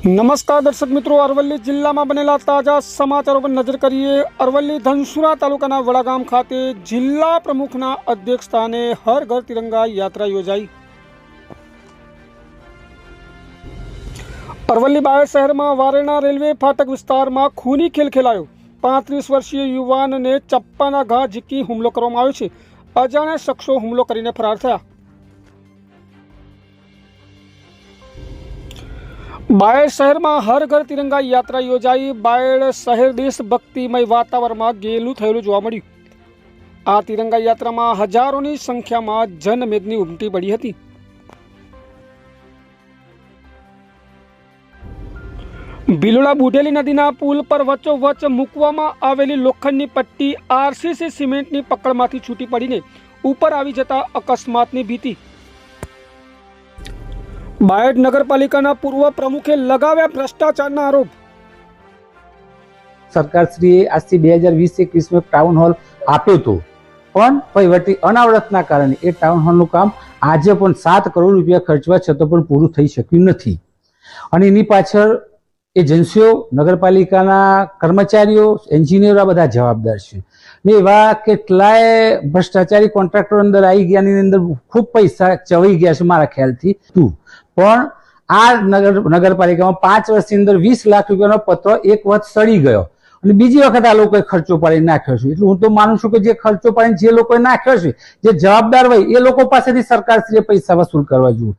નમસ્કાર દર્શક મિત્રો, અરવલ્લી જિલ્લામાં બનેલા તાજા સમાચારો પર નજર કરીએ. અરવલ્લી ધનસુરા તાલુકાના વડાગામ ખાતે જિલ્લા પ્રમુખના અધ્યક્ષ સ્થાને હર ઘર તિરંગા યાત્રા યોજાઈ. અરવલ્લી બાયડ શહેરમાં વારેણા રેલવે ફાટક વિસ્તારમાં ખૂની ખેલ ખેલાયો. પાંત્રીસ વર્ષીય યુવાનને ચપ્પાના ઘા ઝીકી હુમલો કરવામાં આવ્યો છે. અજાણ્યા શખ્સો હુમલો કરીને ફરાર થયા. બાયડ શહેરમાં હર ઘર તિરંગા યાત્રા યોજાઈ. બાયડ શહેર દેશ ભક્તિમય વાતાવરણમાં ગેલું થયેલું જોવા મળ્યું. આ તિરંગા યાત્રામાં હજારોની સંખ્યામાં જનમેદની ઉમટી પડી હતી. ભીલોડા બુઢેલી નદીના પુલ પર વચ્ચોવચ્ચ મૂકવામાં આવેલી લોખંડની પટ્ટી આરસીસી સિમેન્ટની પકડમાંથી છૂટી પડીને ઉપર આવી જતા અકસ્માતની ભીતિ. બાયડ નગરપાલિકાના પૂર્વ પ્રમુખે લગાવ્યા ભ્રષ્ટાચારના આરોપ. સરકારશ્રીએ આજથી બે હજાર વીસ એકવીસમાં ટાઉન હોલ આપ્યું હતું. પણ વહીવટી અનાવડતના કારણે એ ટાઉન હોલનું કામ આજે પણ સાત કરોડ રૂપિયા ખર્ચવા છતાં પણ પૂરું થઈ શક્યું નથી. અને એની પાછળ એજન્સીઓ, નગરપાલિકાના કર્મચારીઓ, એન્જિનિયરો આ બધા જવાબદાર છે. ને એવા કેટલાય ભ્રષ્ટાચારી કોન્ટ્રાક્ટર અંદર આવી ગયાની અંદર ખૂબ પૈસા ચવાઈ ગયા છે મારા ખ્યાલથી. તું પણ આ નગર નગરપાલિકામાં પાંચ વર્ષની અંદર વીસ લાખ રૂપિયાનો પત્ર એક વખત સડી ગયો. અને બીજી વખત આ લોકોએ ખર્ચો પાડીને નાખ્યો છે. એટલે હું તો માનું છું કે જે ખર્ચો પાડીને જે લોકોએ નાખ્યો છે, જે જવાબદાર હોય, એ લોકો પાસેથી સરકારશ્રીએ પૈસા વસૂલ કરવા જોઈએ.